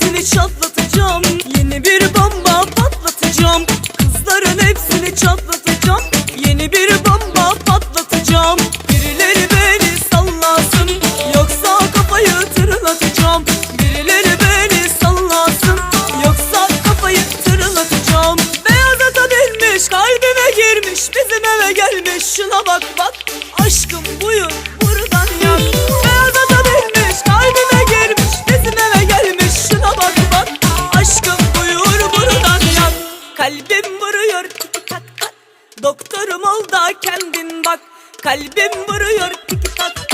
hepsini çatlatacağım. Yeni bir bomba patlatacağım. Kızların hepsini çatlatacağım. Yeni bir bomba patlatacağım. Birileri beni sallasın Yoksa kafayı tırlatacağım. Birileri beni sallasın Yoksa kafayı tırlatacağım. Beyaz ata binmiş kalbime girmiş Bizim eve gelmiş. Şuna bak bak. Kalbim vuruyor. Tiki tak tak Doktorum ol da kendin bak. Kalbim vuruyor. Tiki tak tak